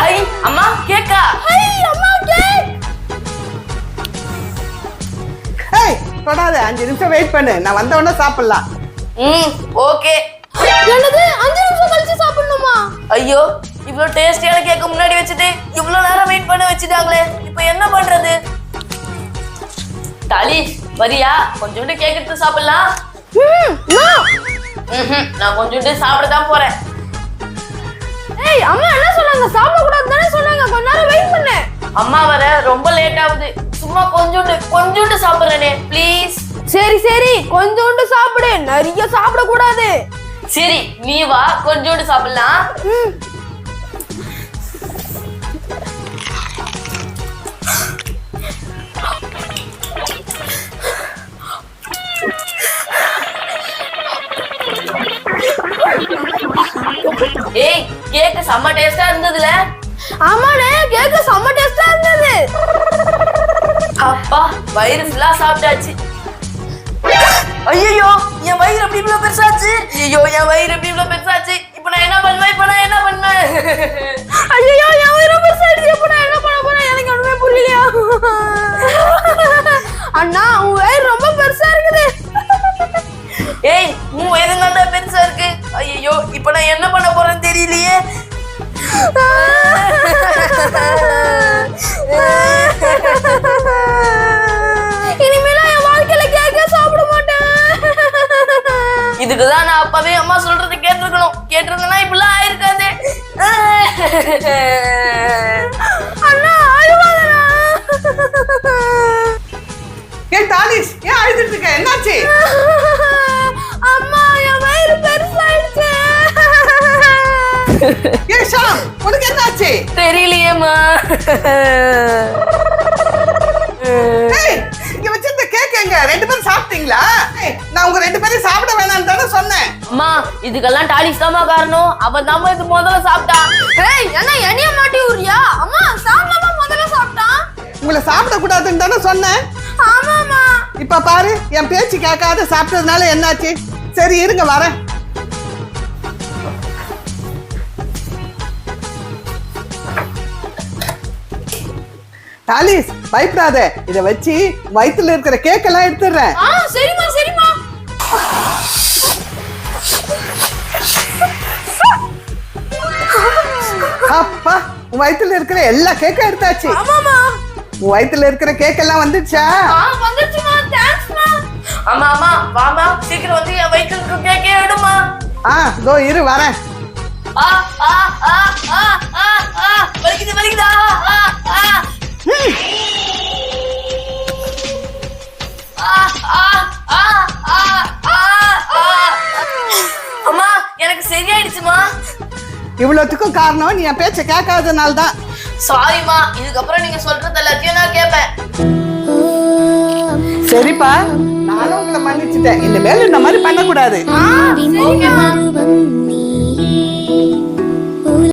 High அம்மா கேக்கா. High அம்மா கேக். ஏய் தொடாத அஞ்சு நிமிஷம் வெயிட் பண்ணு. நான் வந்த உடனே சாப்பிடலாம். ம் ஓகே. என்னது? அஞ்சு நிமிஷம் கழிச்சு சாப்பிடணுமா? ஐயோ இவ்வளவு டேஸ்டியான கேக்க முன்னாடி வச்சுட்டு இவ்வளவு நேரம் வெயிட் பண்ண வச்சுட்டாங்களே. இப்போ என்ன பண்றது? டாலி வரியா? கொஞ்சோண்டு கேக் எடுத்து சாப்பிடலாம். ம் நோ ம்ஹும், நான் கொஞ்சோண்டு சாப்பிட தான் போறேன். ஏய் அம்மா என்ன சொன்னாங்க? சாப்பிட கூடாது தானே சொன்னாங்க. கொஞ்ச நேரம் வெயிட் பண்ணு. அம்மா வர ரொம்ப லேட் ஆகுது. சும்மா கொஞ்சோண்டு கொஞ்சோண்டு சாப்பிடுறேனே ப்ளீஸ் சரி சரி. கொஞ்சோண்டு சாப்பிடு. நிறைய சாப்பிட கூடாது சரி நீ வா கொஞ்சோண்டு சாப்பிடலாம். ஏய் கேக் செம்ம டேஸ்டா இருந்ததுல. ஆமாண்ணே கேக்கு செம்ம டேஸ்டா இருந்தது. அப்பா வயிறு ஃபுல்லா சாப்பிட்டாச்சு. ஐயோ என் வயிறு எப்படி இவ்வளவு பெருசாச்சு? ஐயோ என் வயிறு எப்படி இவ்வளவு இனிமேல என் வாழ்க்கையில கேக்க சாப்பிட மாட்டேன். இதுக்கு தான் நான் அப்பவே அம்மா சொல்றது கேட்டிருக்கணும். கேட்டிருந்தேன்னா இப்படிலாம் ஆயிருக்காது. அண்ணா அழுவாதண்ணா. ஏன் டாலிஸ் ஏன் அழுதுட்டு இருக்க என்னாச்சு? அம்மா என் வயிறு பெருசாயிடுச்சு. என்னாச்சு? தெரியலையேம்மா. இங்க வச்சிருந்த கேக் எங்க? ரெண்டு பேரும் சாப்பிட்டீங்களா? நான் உங்க ரெண்டு பேரும் சாப்பிட வேணாம்னு தானே சொன்னேன். அம்மா இதுக்கெல்லாம் டாலிஸ் தாம்மா காரணம். அவன் தாம்மா இது முதல்ல சாப்பிட்டான் ஏய் என்ன என்னைய மாட்டி விடுறியா அம்மா சாப்பிடாம முதல்ல சாப்பிட்டான். உங்களை சாப்பிட கூடாதுன்னு தானே சொன்னேன். ஆமாமா இப்ப பாரு என் பேச்சு கேட்காத சாப்பிட்டதுனால என்னாச்சு? சரி இருங்க வரேன். டாலிஸ் பயப்படாத. இத வச்சு வயித்துல இருக்கிற கேக் எல்லாம் சரிம்மா அப்பா உன் வயித்துல இருக்கிற எல்லா கேக்கும் எடுத்தாச்சு. ஆமாமா உன் வயித்துல இருக்கிற கேக் எல்லாம் வந்துச்சுமா தேங்க்ஸ்மா. ஆமா ஆமா வாமா சீக்கிரம் வந்து என் வயிற்றுல இருக்க கேக்கே எடுமா ஆ இதோ இரு வரேன். ஆ ஆ ஆ ஆ ஆ ஆ. வலிக்குது வலிக்குதா? ஆ ஆ. இவ்வளவுத்துக்கும் காரணம் நீ என் பேச்ச கேட்காதனால தான் சாரிம்மா இதுக்கப்புறம் நீங்க சொல்றது எல்லாத்தையும் நான் கேட்பேன். சரிப்பா நானும் உங்களை மன்னிச்சிட்டேன். இனிமேல் இந்த மாதிரி பண்ணக்கூடாது.